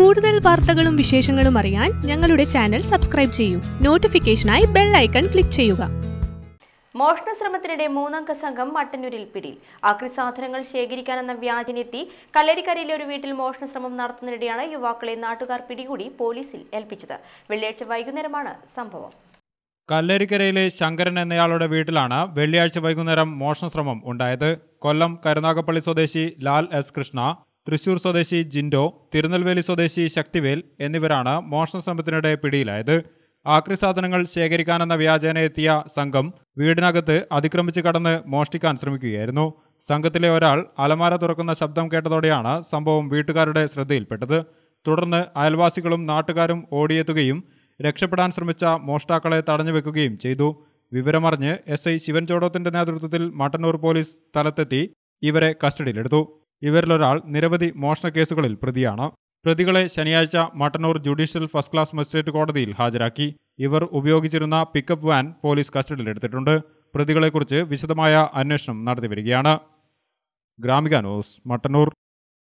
കൂടുതൽ വാർത്തകളും വിശേഷങ്ങളും അറിയാൻ ഞങ്ങളുടെ ചാനൽ സബ്സ്ക്രൈബ് ചെയ്യൂ. നോട്ടിഫിക്കേഷനായി ബെൽ ഐക്കൺ ക്ലിക്ക് ചെയ്യുക. മോഷണ ശ്രമത്തിനിടെ മൂന്നംഗ സംഘം മട്ടന്നൂരിൽ പിടിയിൽ. ആക്രി സാധനങ്ങൾ ശേഖരിക്കാനെന്ന വ്യാജനെത്തി കല്ലരിക്കരയിലെ ഒരു വീട്ടിൽ മോഷണ ശ്രമം നടത്തുന്നതിനിടെയാണ് യുവാക്കളെ നാട്ടുകാർ പിടികൂടി പോലീസിൽ ഏൽപ്പിച്ചത്. വെള്ളിയാഴ്ച വൈകുന്നേരമാണ് സംഭവം. കല്ലരിക്കരയിലെ ശങ്കരൻ എന്നയാളുടെ വീട്ടിലാണ് വെള്ളിയാഴ്ച വൈകുന്നേരം മോഷണശ്രമം ഉണ്ടായത്. കൊല്ലം കരുനാഗപ്പള്ളി സ്വദേശി ലാൽ എസ് കൃഷ്ണ തൃശൂർ സ്വദേശി ജിൻഡോ തിരുനെൽവേലി സ്വദേശി ശക്തിവേൽ എന്നിവരാണ് മോഷണ ശ്രമത്തിനിടെ പിടിയിലായത്. ആക്രി സാധനങ്ങൾ ശേഖരിക്കാനെന്ന വ്യാജേന എത്തിയ സംഘം വീടിനകത്ത് അതിക്രമിച്ച് കടന്ന് മോഷ്ടിക്കാൻ ശ്രമിക്കുകയായിരുന്നു. സംഘത്തിലെ ഒരാൾ അലമാര തുറക്കുന്ന ശബ്ദം കേട്ടതോടെയാണ് സംഭവം വീട്ടുകാരുടെ ശ്രദ്ധയിൽപ്പെട്ടത്. തുടർന്ന് അയൽവാസികളും നാട്ടുകാരും ഓടിയെത്തുകയും രക്ഷപ്പെടാൻ ശ്രമിച്ച മോഷ്ടാക്കളെ തടഞ്ഞു വെക്കുകയും ചെയ്തു. വിവരമറിഞ്ഞ് എസ് ഐ ശിവൻ ചോടോത്തിന്റെ നേതൃത്വത്തിൽ മട്ടന്നൂർ പോലീസ് സ്ഥലത്തെത്തി ഇവരെ കസ്റ്റഡിയിലെടുത്തു. ഇവരിലൊരാൾ നിരവധി മോഷണ കേസുകളിൽ പ്രതിയാണ്. പ്രതികളെ ശനിയാഴ്ച Mattannur judicial first class magistrate കോടതിയിൽ ഹാജരാക്കി. ഇവർ ഉപയോഗിച്ചിരുന്ന പിക്കപ്പ് വാൻ പോലീസ് കസ്റ്റഡിയിലെടുത്തിട്ടുണ്ട്. പ്രതികളെക്കുറിച്ച് വിശദമായ അന്വേഷണം നടത്തിവരികയാണ്. ഗ്രാമിക ന്യൂസ് മട്ടന്നൂർ.